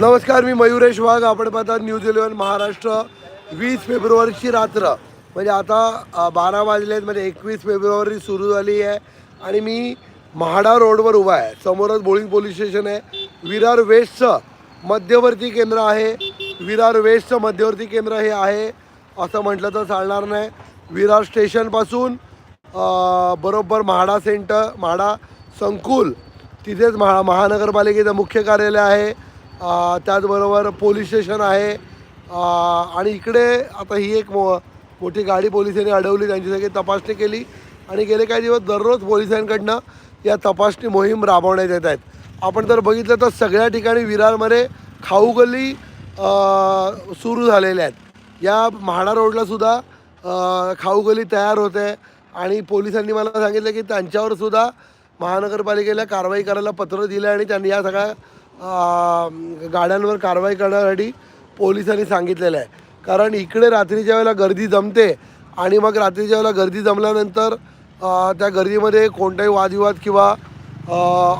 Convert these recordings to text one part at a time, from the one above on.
नमस्कार मी मयुरेश वाघ आपण पाहतात न्यूज इलेव्हन महाराष्ट्र वीस फेब्रुवारीची रात्र. म्हणजे आता बारा वाजले आहेत म्हणजे एकवीस फेब्रुवारी सुरू झाली आहे. आणि मी म्हाडा रोडवर उभा आहे. समोरच बोळिंग पोलीस स्टेशन आहे. विरार वेस्टचं मध्यवर्ती केंद्र आहे. विरार वेस्टचं मध्यवर्ती केंद्र हे आहे. असं म्हटलं तर चालणार नाही. विरार स्टेशनपासून बरोबर म्हाडा सेंटर म्हाडा संकुल तिथेच महा महानगरपालिकेचं मुख्य कार्यालय आहे. त्याचबरोबर पोलीस स्टेशन आहे. आणि इकडे आता ही एक मो मोठी गाडी पोलिसांनी अडवली त्यांची सगळी तपासणी केली. आणि गेले काही दिवस दररोज पोलिसांकडनं या तपासणी मोहीम राबवण्यात येत आहेत. आपण जर बघितलं तर सगळ्या ठिकाणी विरारमध्ये खाऊ गल्ली सुरू झालेल्या आहेत. या म्हाडा रोडला सुद्धा खाऊ गली तयार होत. आहे आणि पोलिसांनी मला सांगितलं की त्यांच्यावर सुद्धा महानगरपालिकेला कारवाई करायला पत्र दिलं आणि त्यांनी या सगळ्या गाड्यांवर कारवाई करण्यासाठी पोलिसांनी सांगितलेलं आहे. कारण इकडे रात्रीच्या वेळेला गर्दी जमते आणि मग रात्रीच्या वेळेला गर्दी जमल्यानंतर त्या गर्दीमध्ये कोणताही वादविवाद किंवा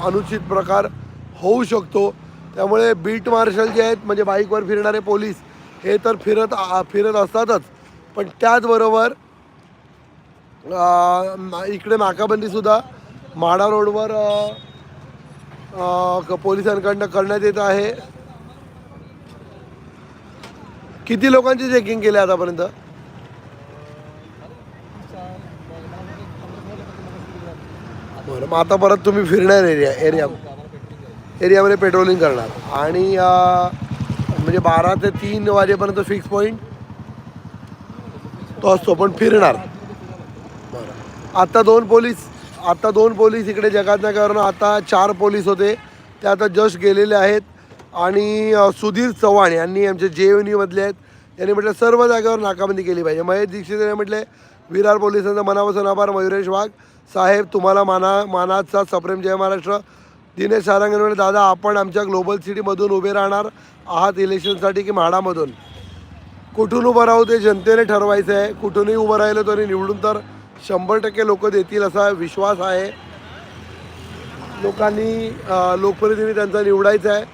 अनुचित प्रकार होऊ शकतो. त्यामुळे बीट मार्शल जे आहेत म्हणजे बाईकवर फिरणारे पोलीस हे तर फिरत फिरत असतातच. पण त्याचबरोबर इकडे नाकाबंदीसुद्धा माडा रोडवर पोलिसांकडनं करण्यात येत आहे. किती लोकांची चेकिंग केली आतापर्यंत? बरं मग आता परत तुम्ही फिरणार एरिया एरिया एरियामध्ये पेट्रोलिंग करणार. आणि म्हणजे बारा ते तीन वाजेपर्यंत फिक्स पॉईंट तो असतो पण फिरणार. बरं. आता दोन पोलीस आता दोन पोलीस इकडे जगात आता चार पोलीस होते. ते आता जस्ट गेलेले आहेत. आणि सुधीर चव्हाण यांनी आमचे जे युनीमधले आहेत. यांनी म्हटलं सर्व जागेवर नाकाबंदी केली पाहिजे. महेश दीक्षित यांनी म्हटले विरार पोलिसांचा मनापासून आभार मयुरेश वाघ. साहेब तुम्हाला माना मानाचा सप्रेम जय महाराष्ट्र. दिनेश सारंग म्हटलं दादा आपण आमच्या ग्लोबल सिटीमधून उभे राहणार आहात इलेक्शनसाठी की म्हाडामधून? कुठून उभं राहू ते जनतेने ठरवायचं आहे कुठूनही उभं राहिलं तरी निवडून तर शंभर टक्के लोक देतील असा विश्वास आहे. लोकांनी लोकप्रतिनिधी त्यांचा निवडायचा आहे.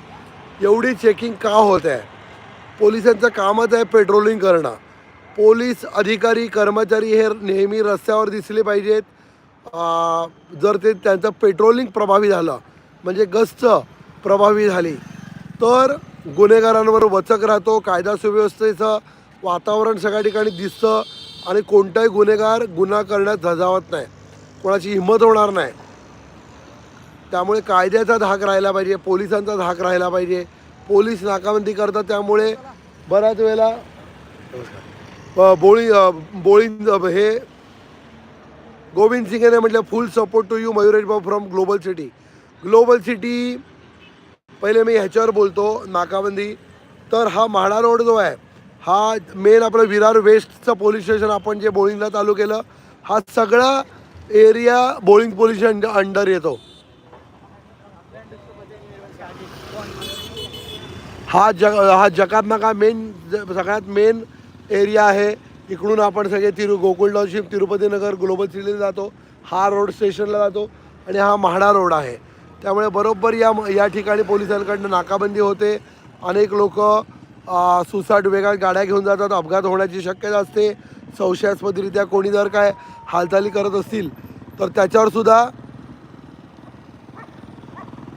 एवढी चेकिंग का होत आहे? पोलिसांचं कामच आहे पेट्रोलिंग करणं. पोलीस अधिकारी कर्मचारी हे नेहमी रस्त्यावर दिसले पाहिजेत. जर ते त्यांचं पेट्रोलिंग प्रभावी झालं म्हणजे गस्त प्रभावी झाली तर गुन्हेगारांवर वचक राहतो कायदा सुव्यवस्थेचं वातावरण सगळ्या ठिकाणी दिसतं. आणि कोणताही गुन्हेगार गुन्हा करण्यात धजावत नाही. कोणाची हिंमत होणार नाही. त्यामुळे कायद्याचा धाक राहिला पाहिजे पोलिसांचा धाक राहिला पाहिजे. पोलीस नाकाबंदी करतात त्यामुळे बऱ्याच वेळेला बोळी अ, बोळी हे गोविंद सिंगने म्हटलं full support to you Mayuresh भाऊ from Global City Global City पहिले मी ह्याच्यावर बोलतो नाकाबंदी. तर हा म्हाडा रोड जो आहे हा मेन आपलं विरार वेस्टचं पोलीस स्टेशन आपण जे बोळिंगला चालू केलं हा सगळा एरिया बोळिंग पोलीस अंडर येतो. हा जग हा जकातनाका मेन सगळ्यात मेन एरिया आहे. इकडून आपण सगळे तिरु गोकुळ तिरुपती नगर ग्लोबल सिटीला जातो. हा रोड स्टेशनला जातो आणि हा म्हाडा रोड आहे. त्यामुळे बरोबर या या ठिकाणी पोलिसांकडनं नाकाबंदी होते. अनेक लोक सुसाट वेगात गाड्या घेऊन जातात अपघात होण्याची शक्यता असते. संशयास्पदरित्या कोणी जर काय हालचाली करत असतील तर त्याच्यावर सुद्धा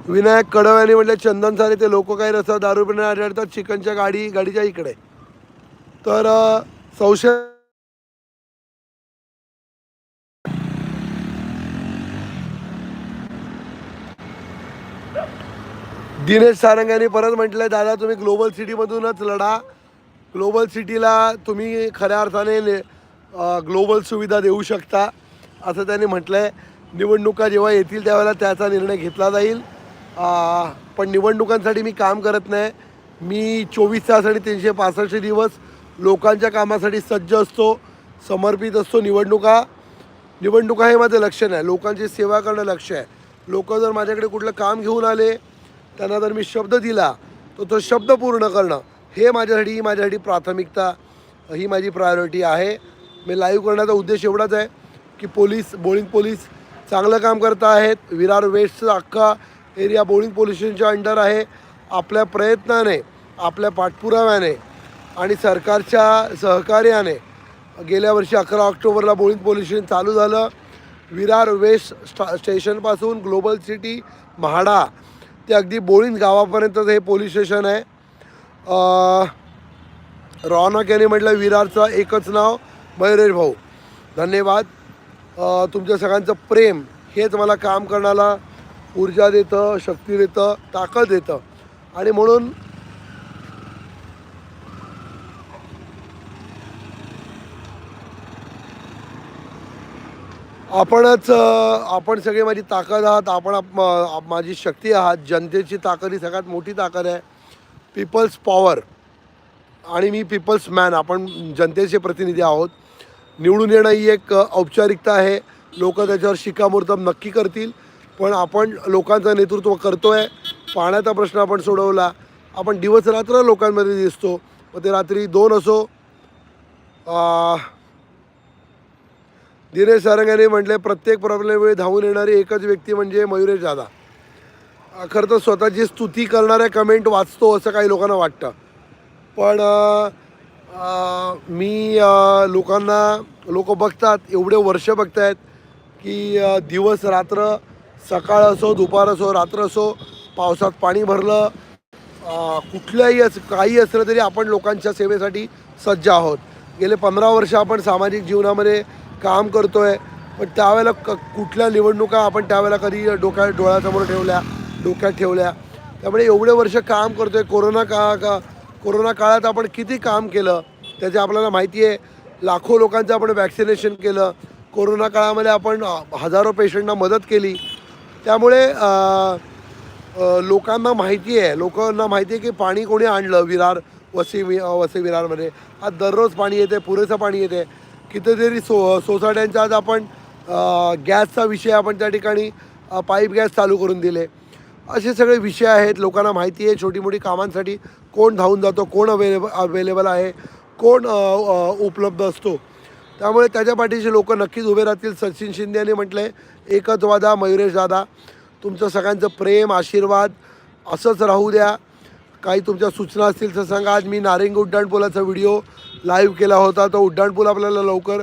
विनायक कडव यांनी म्हटलं चंदन सारे ते लोक काही रस्ता दारू पिणे आढळतात चिकनच्या गाडी गाडीच्या इकडे. तर संशय दिनेश सारंग यांनी परत म्हटलं दादा तुम्ही ग्लोबल सिटीमधूनच लढा. ग्लोबल सिटीला तुम्ही खऱ्या अर्थाने ग्लोबल सुविधा देऊ शकता. असं त्यांनी म्हटलं आहे निवडणुका जेव्हा येतील त्यावेळेला त्याचा निर्णय घेतला जाईल. पण निवडणुकांसाठी मी काम करत नाही. मी चोवीस तास आणि तीनशे पासष्ट दिवस लोकांच्या कामासाठी सज्ज असतो समर्पित असतो निवडणुका. निवडणुका हे माझं लक्ष नाही. लोकांची सेवा करणं लक्ष आहे. लोक जर माझ्याकडे कुठलं काम घेऊन आले त्यांना जर मी शब्द दिला तर तो शब्द पूर्ण करणं हे माझ्यासाठी ही माझ्यासाठी प्राथमिकता ही माझी प्रायोरिटी आहे. मी लाईव्ह करण्याचा उद्देश एवढाच आहे की पोलीस बोळिंग पोलीस चांगलं काम करत आहेत. विरार वेस्टचा अख्खा एरिया बोळिंग पोलीस स्टेशनच्या अंडर आहे. आपल्या प्रयत्नाने आपल्या पाठपुराव्याने आणि सरकारच्या सहकार्याने गेल्या वर्षी अकरा ऑक्टोबरला बोळीत पोलीस स्टेशन चालू झालं. विरार वेस्ट स्टा स्टेशनपासून ग्लोबल सिटी म्हाडा ते अगदी बोळीन गावापर्यंतच हे पोलीस स्टेशन आहे. रॉनक यांनी म्हटलं विरारचं एकच नाव मयुरेश भाऊ. धन्यवाद. तुमच्या सगळ्यांचं प्रेम हेच मला काम करण्याला ऊर्जा देतं शक्ती देतं ताकद देतं. आणि म्हणून आपणच आपण सगळे माझी ताकद आहात आपण आप- माझी शक्ती आहात जनतेची ताकद ही सगळ्यात मोठी ताकद आहे. पीपल्स पॉवर आणि मी पीपल्स मॅन आपण जनतेचे प्रतिनिधी आहोत. निवडून येणं ही एक औपचारिकता आहे. लोक त्याच्यावर शिक्कामोर्तब नक्की करतील. पण आपण लोकांचं नेतृत्व करतो आहे पाण्याचा प्रश्न आपण सोडवला. आपण दिवस रात्र लोकांमध्ये दिसतो. मग ते रात्री दोन असो दिनेश सारंग यांनी म्हटले प्रत्येक प्रॉब्लेमवेळी धावून येणारी एकच व्यक्ती म्हणजे मयुरेश दादा. खरं तर स्वतःची स्तुती करणाऱ्या कमेंट वाचतो असं काही लोकांना वाटतं. पण मी लोकांना लोक बघतात एवढे वर्ष बघतायत की दिवस रात्र सकाळ असो दुपार असो रात्र असो पावसात पाणी भरलं कुठल्याही असं काही असलं तरी आपण लोकांच्या सेवेसाठी सज्ज आहोत. गेले पंधरा वर्ष आपण सामाजिक जीवनामध्ये काम करतो आहे पण त्यावेळेला क कुठल्या निवडणुका आपण त्यावेळेला कधी डोक्या डोळ्यासमोर ठेवल्या डोक्यात ठेवल्या? त्यामुळे एवढे वर्ष काम करतो आहे कोरोना काळा का कोरोना काळात आपण किती काम केलं त्याचे आपल्याला माहिती आहे. लाखो लोकांचं आपण वॅक्सिनेशन केलं कोरोना काळामध्ये आपण हजारो पेशंटना मदत केली. त्यामुळे लोकांना माहिती आहे लोकांना माहिती आहे की पाणी कोणी आणलं विरार वसी वि वसी विरारमध्ये. आज दररोज पाणी येते पुरेसं पाणी येते. कितीतरी सो सोसायट्यांचा आज आपण गॅसचा विषय आपण त्या ठिकाणी पाईप गॅस चालू करून दिले. असे सगळे विषय आहेत. लोकांना माहिती आहे छोटी मोठी कामांसाठी कोण धावून जातो कोण अवेलेबल अवेलेबल आहे कोण उपलब्ध असतो. त्यामुळे त्याच्या पाठीशी लोक नक्कीच उभे राहतील. सचिन शिंदे यांनी म्हटलं आहे एकच वादा मयुरेश दादा. तुमचं सगळ्यांचं प्रेम आशीर्वाद असंच राहू द्या. काही तुमच्या सूचना असतील तर सांगा. आज मी नारिंग उड्डाणपुलाचा व्हिडिओ लाईव्ह केला होता. तो उड्डाणपूल आपल्याला लवकर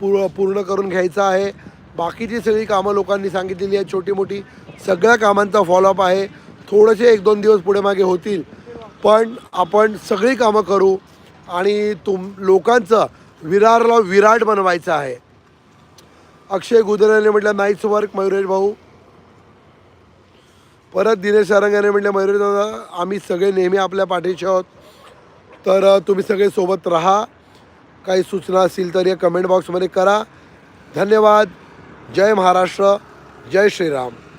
पूर पूर्ण करून घ्यायचा आहे. बाकीची सगळी कामं लोकांनी सांगितलेली आहेत. छोटी मोठी सगळ्या कामांचा फॉलोअप आहे. थोडेसे एक दोन दिवस पुढे मागे होतील. पण आपण सगळी कामं करू आणि तुम लोकांचं विरारला विराट बनवायचं आहे. अक्षय गुदरेने म्हटलं नाईट्स वर्क मयुरेश भाऊ. परत दिनेश सारंग याने म्हटलं मयुरेश दादा आम्ही सगळे नेहमी आपल्या पाठीशी आहोत. तर तुम्ही सगळे सोबत राहा. काही सूचना असतील तर या कमेंट बॉक्समध्ये करा. धन्यवाद. जय महाराष्ट्र. जय श्रीराम.